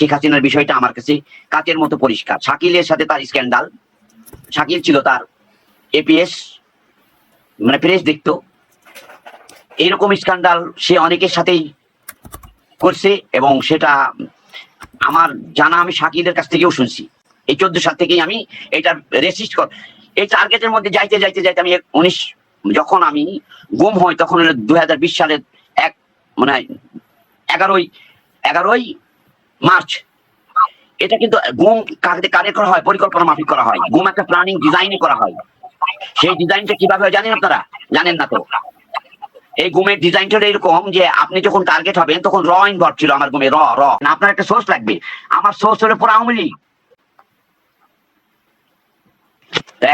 শেখ হাসিনার বিষয়টা আমার কাছে কাচের মতো পরিষ্কার। শাকিলের সাথে তার স্ক্যান্ডাল। শাকিল ছিল তার এপিএস মানে প্রেস দেখতো। এরকম স্ক্যান্ডাল সে অনেকের সাথেই করছে এবং সেটা আমার জানা আমি শাকিলের কাছ থেকেও শুনছি। এই চোদ্দ সাল থেকেই আমি এটা রেসিস্ট কর এই টার্গেটের মধ্যে যাইতে যাইতে যাইতে আমি উনিশ যখন আমি গুম হই তখন দুই হাজার বিশ সালের এক মানে এগারোই এগারোই মার্চ এটা কিন্তু গুম কাকে কারে করা হয়, পরিকল্পনা মাফিক করা হয়। গুম একটা প্ল্যানিং ডিজাইনে করা হয়। সেই ডিজাইনটা কীভাবে হয় জানেন আপনারা? জানেন না তো? এই গুমের ডিজাইনটা এরকম যে আপনি যখন টার্গেট হবেন, তখন র ইনভলভ ছিল আমার গুমে র র আপনার একটা সোর্স লাগবে। আমার সোর্স হলো পুরো আওয়ামী লীগ।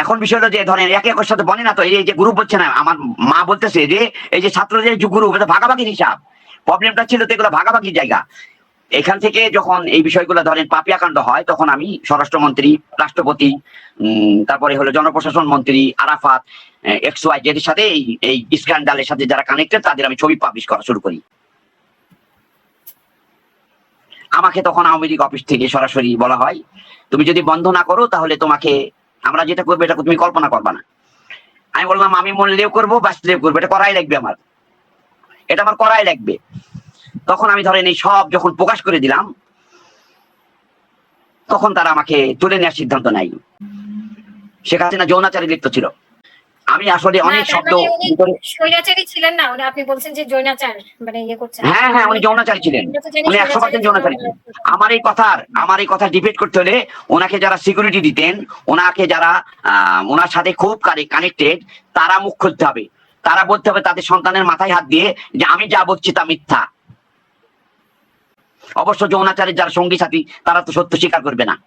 এখন বিষয়টা যে ধরেন, একে একের সাথে বলে না তো, এই যে গ্রুপ হচ্ছে না, আমার মা বলতেছে যে, এই যে ছাত্রদের যে গ্রুপ এটা ভাগাভাগির হিসাব। প্রবলেমটা ছিল তো এগুলো ভাগাভাগির জায়গা। এখান থেকে যখন এই বিষয়গুলো ধরেন পাপিয়াকাণ্ড হয়, তখন আমি স্বরাষ্ট্রমন্ত্রী, রাষ্ট্রপতি তারপরে হলো জনপ্রশাসন মন্ত্রী, আরাফাত এক্স, ওয়াই জেদের সাথে এই এই স্ক্যান্ডালের সাথে যারা কানেক্টেড তাদের আমি ছবি পাবলিশ করা শুরু করি। আমাকে তখন আওয়ামী লীগ অফিস থেকে সরাসরি বলা হয়, তুমি যদি বন্ধ না করো, তাহলে তোমাকে আমরা যেটা করব এটা তুমি কল্পনা করবা না। আমি বললাম, আমি মরলেও করব, বাঁচলেও করব। এটা করাই লাগবে আমার। এটা আমার করাই লাগবে। তখন আমি ধরেন এই সব যখন প্রকাশ করে দিলাম তখন তারা আমাকে তুলে নেওয়ার সিদ্ধান্ত নেয় শেখ হাসিনা যৌনাচারে লিপ্ত ছিল। আমি আসলে অনেক শব্দ মানে স্বৈরাচারী ছিলেন না উনি আপনি বলছেন যে জৈনাচার মানে ইয়ে করছেন। হ্যাঁ হ্যাঁ উনি যৌনাচারী ছিলেন। উনি একশো পার্সেন্ট যৌনাচারী। ছিলেন। আমার এই কথার আমার এই কথা ডিবেট করতে হলে ওনাকে যারা সিকিউরিটি দিতেন ওনাকে যারা ওনার সাথে খুব কানেক্টেড তারা মুখ খুলতে হবে। তারা বলতে হবে তাদের সন্তানের মাথায় হাত দিয়ে যে আমি যা বলছি তা মিথ্যা। অবশ্য যৌনাচারের যারা সঙ্গী সাথী তারা তো সত্য স্বীকার করবে না।